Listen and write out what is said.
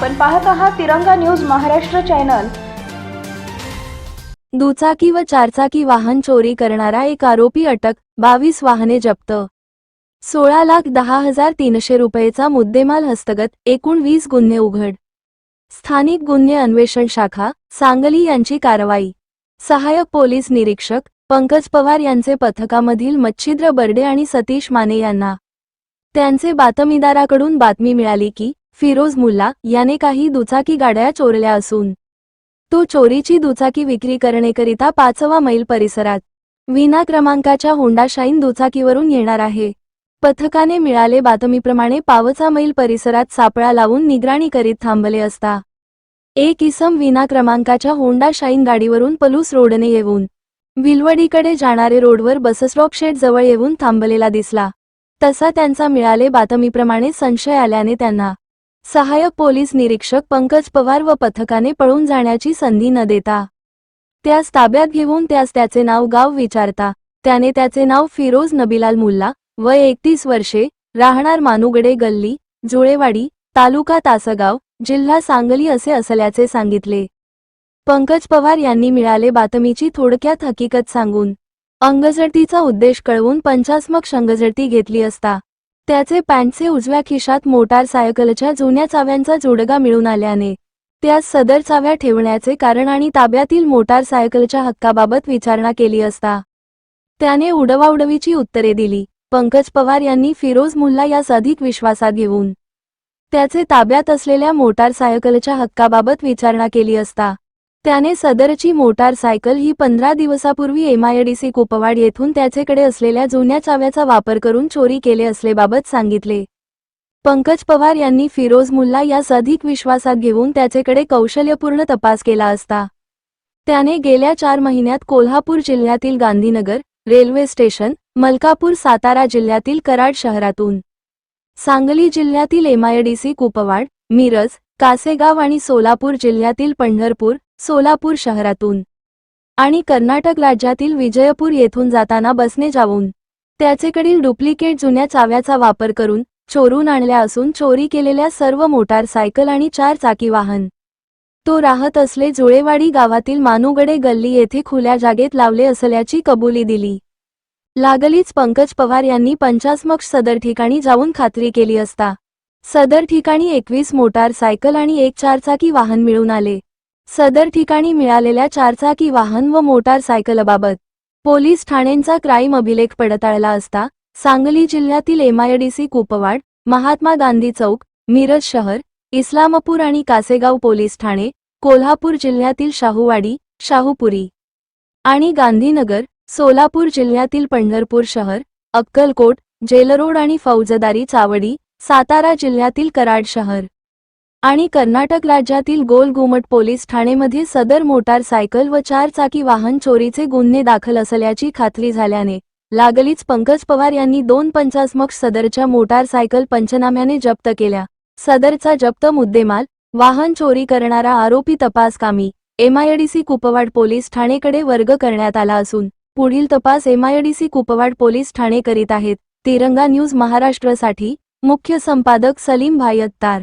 आपण पाहत आहात तिरंगा न्यूज महाराष्ट्र चॅनल. दुचाकी व चारचाकी वाहन चोरी करणारा एक आरोपी अटक बावीस वाहने जप्त. सोळा लाख दहा हजार तीनशे रुपयेचा मुद्देमाल हस्तगत एकूण वीस गुन्हे उघड. स्थानिक गुन्हे अन्वेषण शाखा सांगली यांची कारवाई. सहाय्यक पोलीस निरीक्षक पंकज पवार यांचे पथकामधील मच्छिद्र बर्डे आणि सतीश माने यांना. त्यांचे बातमीदाराकडून बातमी मिळाली की फिरोज मुल्ला याने काही दुचाकी गाड्या चोरल्या असून तो चोरीची दुचाकी विक्री करण्याकरिता पाचवा मैल परिसरात विना क्रमांकाच्या होंडा शाईन दुचाकीवरून येणार आहे. पथकाने मिळाले बातमीप्रमाणे पावचा मैल परिसरात सापळा लावून निगराणी करीत थांबले असता. एक इसम विना क्रमांकाच्या होंडा शाईन गाडीवरून पलूस रोडने येऊन विलवडीकडे जाणारे रोडवर बसस्टॉप शेड जवळ येऊन थांबलेला दिसला. तसा त्यांचा मिळाले बातमीप्रमाणे संशय आल्याने त्यांना सहाय्यक पोलीस निरीक्षक पंकज पवार व पथकाने पळून जाण्याची संधी न देता त्यास ताब्यात घेऊन त्यास त्याचे नाव गाव विचारता त्याने त्याचे नाव फिरोज नबीलाल मुल्ला वय एकतीस वर्षे राहणार मानुगडे गल्ली जुळेवाडी तालुका तासगाव जिल्हा सांगली असे असल्याचे सांगितले. पंकज पवार यांनी मिळाले बातमीची थोडक्यात हकीकत सांगून अंगझडतीचा उद्देश कळवून पंचास्मक शंगझळती घेतली असता. त्याचे पॅन्टचे उजव्या खिशात मोटार सायकलच्या जुन्या चाव्यांचा जोडगा मिळून आल्याने त्यास सदर चाव्या ठेवण्याचे कारण आणि ताब्यातील मोटार सायकलच्या हक्काबाबत विचारणा केली असता. त्याने उडवाउडवीची उत्तरे दिली. पंकज पवार यांनी फिरोज मुल्ला यास अधिक विश्वासात घेऊन त्याचे ताब्यात असलेल्या मोटार सायकलच्या हक्काबाबत विचारणा केली असता. त्याने सदरची मोटारसायकल ही पंधरा दिवसापूर्वी एमआयडीसी कुपवाड येथून त्याचेकडे असलेल्या जुन्या चाव्याचा वापर करून चोरी केले असलेबाबत सांगितले. पंकज पवार यांनी फिरोज मुल्ला यास अधिक विश्वासात घेऊन त्याचेकडे कौशल्यपूर्ण तपास केला असता. त्याने गेल्या चार महिन्यात कोल्हापूर जिल्ह्यातील गांधीनगर रेल्वे स्टेशन मलकापूर सातारा जिल्ह्यातील कराड शहरातून. सांगली जिल्ह्यातील एमआयडीसी कुपवाड मिरज कासेगाव आणि सोलापूर जिल्ह्यातील पंढरपूर सोलापूर शहरातून. आणि कर्नाटक राज्यातील विजयपूर येथून जाताना बसने जाऊन त्याचेकडील डुप्लिकेट जुन्या चाव्याचा वापर करून चोरून आणल्या असून चोरी केलेल्या सर्व मोटार सायकल आणि चार चाकी वाहन. तो राहत असले जुळेवाडी गावातील मानुगडे गल्ली येथे खुल्या जागेत लावले असल्याची कबुली दिली. लागलीच पंकज पवार यांनी पंचासमक्ष सदर ठिकाणी जाऊन खात्री केली असता सदर ठिकाणी एकवीस मोटार सायकल आणि एक चारचाकी वाहन मिळून आले. सदर ठिकाणी मिळालेल्या चारचाकी वाहन व मोटार सायकलबाबत पोलीस ठाण्यांचा क्राईम अभिलेख पडताळला असता सांगली जिल्ह्यातील एमआयडीसी कुपवाड महात्मा गांधी चौक मिरज शहर इस्लामपूर आणि कासेगाव पोलीस ठाणे कोल्हापूर जिल्ह्यातील शाहूवाडी शाहूपुरी आणि गांधीनगर सोलापूर जिल्ह्यातील पंढरपूर शहर अक्कलकोट जेलरोड आणि फौजदारी चावडी सातारा जिल्ह्यातील कराड शहर. आणि कर्नाटक राज्यातील गोल घुमट पोलीस ठाणेमध्ये सदर मोटार सायकल व चार चाकी वाहन चोरीचे गुन्हे दाखल असल्याची खात्री झाल्याने लागलीच पंकज पवार यांनी दोन पंचास्मक सदरच्या मोटार सायकल पंचनाम्याने जप्त केल्या. सदरचा जप्त मुद्देमाल वाहन चोरी करणारा आरोपी तपास कामी एमआयडीसी कुपवाड पोलीस ठाणेकडे वर्ग करण्यात आला असून पुढील तपास एमआयडीसी कुपवाड पोलीस ठाणे करीत आहेत. तिरंगा न्यूज महाराष्ट्रसाठी मुख्य संपादक सलीम भाई अत्तार